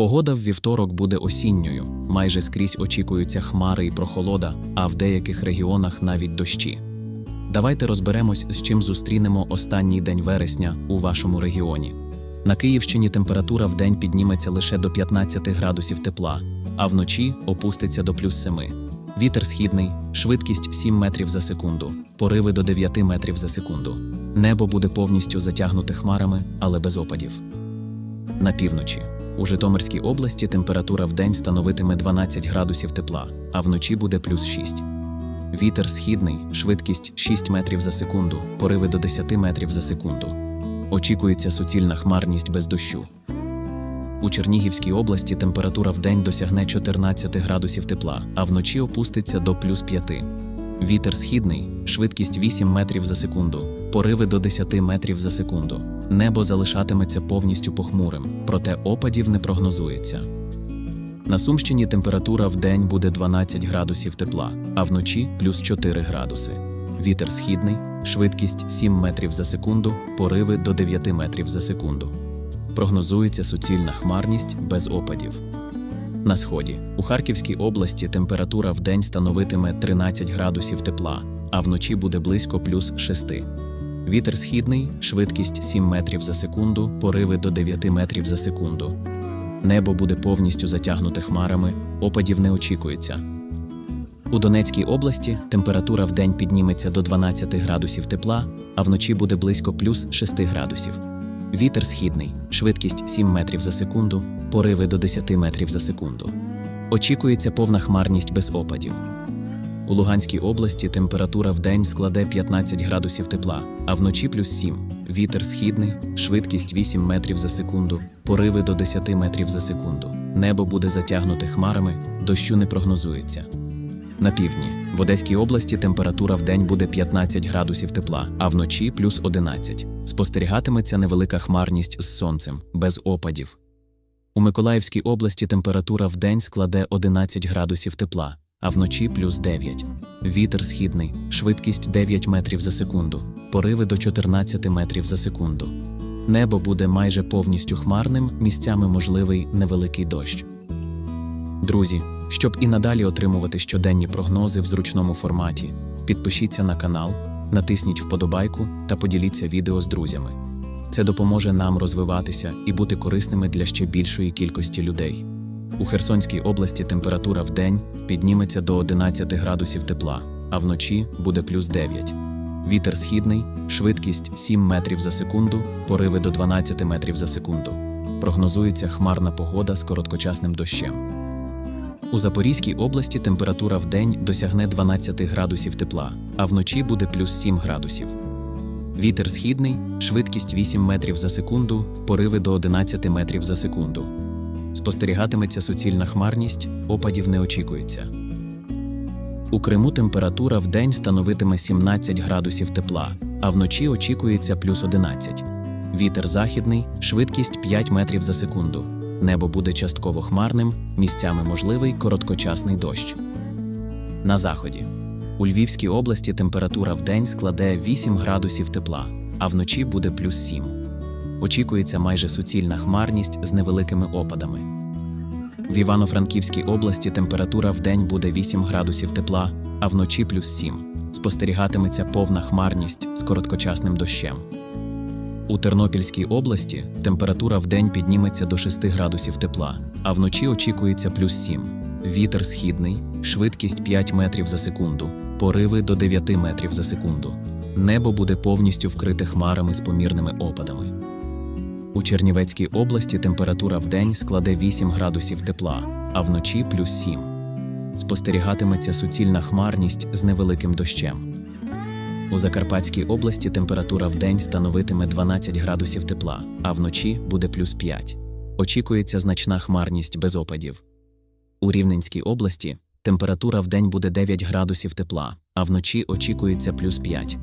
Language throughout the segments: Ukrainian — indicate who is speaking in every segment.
Speaker 1: Погода в вівторок буде осінньою. Майже скрізь очікуються хмари і прохолода, а в деяких регіонах навіть дощі. Давайте розберемось, з чим зустрінемо останній день вересня у вашому регіоні. На Київщині температура в день підніметься лише до 15 градусів тепла, а вночі опуститься до плюс 7. Вітер східний, швидкість 7 метрів за секунду, пориви до 9 метрів за секунду. Небо буде повністю затягнуте хмарами, але без опадів. На півночі. У Житомирській області температура в день становитиме 12 градусів тепла, а вночі буде плюс 6. Вітер східний, швидкість 6 метрів за секунду, пориви до 10 метрів за секунду. Очікується суцільна хмарність без дощу. У Чернігівській області температура в день досягне 14 градусів тепла, а вночі опуститься до плюс 5. Вітер східний, швидкість 8 метрів за секунду, пориви до 10 метрів за секунду. Небо залишатиметься повністю похмурим, проте опадів не прогнозується. На Сумщині температура в день буде 12 градусів тепла, а вночі плюс 4 градуси. Вітер східний, швидкість 7 метрів за секунду, пориви до 9 метрів за секунду. Прогнозується суцільна хмарність без опадів. На сході у Харківській області температура в день становитиме 13 градусів тепла, а вночі буде близько плюс 6. Вітер східний, швидкість 7 метрів за секунду, пориви до 9 метрів за секунду. Небо буде повністю затягнуте хмарами, опадів не очікується. У Донецькій області температура в день підніметься до 12 градусів тепла, а вночі буде близько плюс 6 градусів. Вітер східний, швидкість 7 метрів за секунду, пориви до 10 метрів за секунду. Очікується повна хмарність без опадів. У Луганській області температура в день складе 15 градусів тепла, а вночі плюс 7. Вітер східний, швидкість 8 метрів за секунду, пориви до 10 метрів за секунду. Небо буде затягнуте хмарами, дощу не прогнозується. На півдні в Одеській області температура в день буде 15 градусів тепла, а вночі плюс 11. Спостерігатиметься невелика хмарність з сонцем, без опадів. У Миколаївській області температура в день складе 11 градусів тепла, а вночі плюс 9. Вітер східний, швидкість 9 метрів за секунду, пориви до 14 метрів за секунду. Небо буде майже повністю хмарним, місцями можливий невеликий дощ. Друзі, щоб і надалі отримувати щоденні прогнози в зручному форматі, підпишіться на канал, натисніть вподобайку та поділіться відео з друзями. Це допоможе нам розвиватися і бути корисними для ще більшої кількості людей. У Херсонській області температура в день підніметься до 11 градусів тепла, а вночі буде плюс 9. Вітер східний, швидкість 7 метрів за секунду, пориви до 12 метрів за секунду. Прогнозується хмарна погода з короткочасним дощем. У Запорізькій області температура в день досягне 12 градусів тепла, а вночі буде плюс 7 градусів. Вітер східний, швидкість 8 метрів за секунду, пориви до 11 метрів за секунду. Спостерігатиметься суцільна хмарність, опадів не очікується. У Криму температура в день становитиме 17 градусів тепла, а вночі очікується плюс 11. Вітер західний, швидкість 5 метрів за секунду. Небо буде частково хмарним, місцями можливий короткочасний дощ. На заході. У Львівській області температура в день складе 8 градусів тепла, а вночі буде плюс 7. Очікується майже суцільна хмарність з невеликими опадами. В Івано-Франківській області температура в день буде 8 градусів тепла, а вночі плюс 7. Спостерігатиметься повна хмарність з короткочасним дощем. У Тернопільській області температура в день підніметься до 6 градусів тепла, а вночі очікується плюс 7. Вітер східний, швидкість 5 метрів за секунду, пориви до 9 метрів за секунду. Небо буде повністю вкрите хмарами з помірними опадами. У Чернівецькій області температура в день складе 8 градусів тепла, а вночі плюс 7. Спостерігатиметься суцільна хмарність з невеликим дощем. У Закарпатській області температура в день становитиме 12 градусів тепла, а вночі буде плюс 5. Очікується значна хмарність без опадів. У Рівненській області температура в день буде 9 градусів тепла, а вночі очікується плюс 5.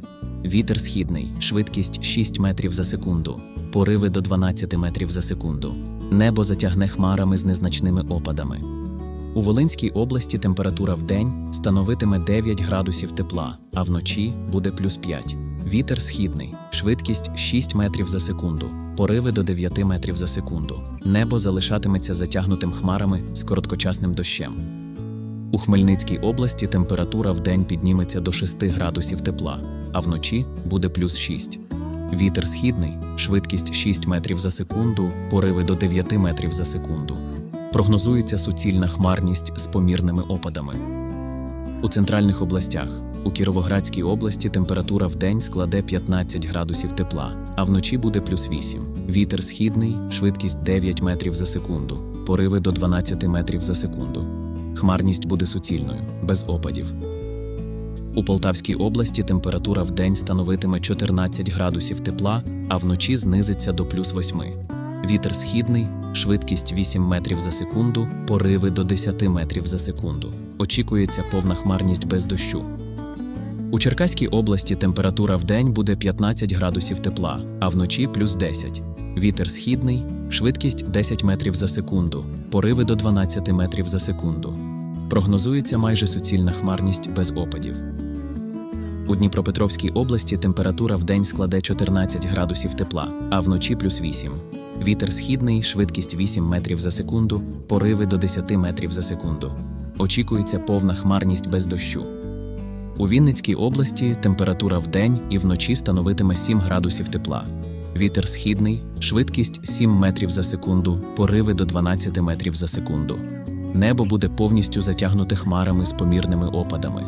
Speaker 1: Вітер східний, швидкість 6 метрів за секунду, пориви до 12 метрів за секунду. Небо затягне хмарами з незначними опадами. У Волинській області температура в день становитиме 9 градусів тепла, а вночі буде плюс 5. Вітер східний, швидкість 6 метрів за секунду, пориви до 9 метрів за секунду. Небо залишатиметься затягнутим хмарами з короткочасним дощем. У Хмельницькій області температура в підніметься до 6 градусів тепла, а вночі буде плюс 6. Вітер східний, швидкість 6 метрів за секунду, пориви до 9 метрів за секунду. Прогнозується суцільна хмарність з помірними опадами. У центральних областях у Кіровоградській області температура в день складе 15 градусів тепла, а вночі буде плюс 8. Вітер східний, швидкість 9 метрів за секунду, пориви до 12 метрів за секунду. Хмарність буде суцільною, без опадів. У Полтавській області температура в день становитиме 14 градусів тепла, а вночі знизиться до плюс 8. Вітер східний, швидкість 8 метрів за секунду, пориви до 10 метрів за секунду. Очікується повна хмарність без дощу. У Черкаській області температура в день буде 15 градусів тепла, а вночі плюс 10. Вітер східний, швидкість 10 метрів за секунду, пориви до 12 метрів за секунду. Прогнозується майже суцільна хмарність без опадів. У Дніпропетровській області температура в день складе 14 градусів тепла, а вночі плюс 8. Вітер східний, швидкість 8 метрів за секунду, пориви до 10 метрів за секунду. Очікується повна хмарність без дощу. У Вінницькій області температура в день і вночі становитиме 7 градусів тепла. Вітер східний, швидкість 7 метрів за секунду, пориви до 12 метрів за секунду. Небо буде повністю затягнуте хмарами з помірними опадами.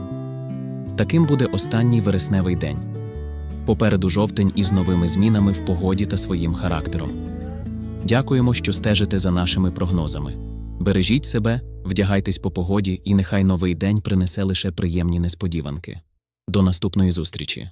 Speaker 1: Таким буде останній вересневий день. Попереду жовтень із новими змінами в погоді та своїм характером. Дякуємо, що стежите за нашими прогнозами. Бережіть себе, вдягайтесь по погоді, і нехай новий день принесе лише приємні несподіванки. До наступної зустрічі!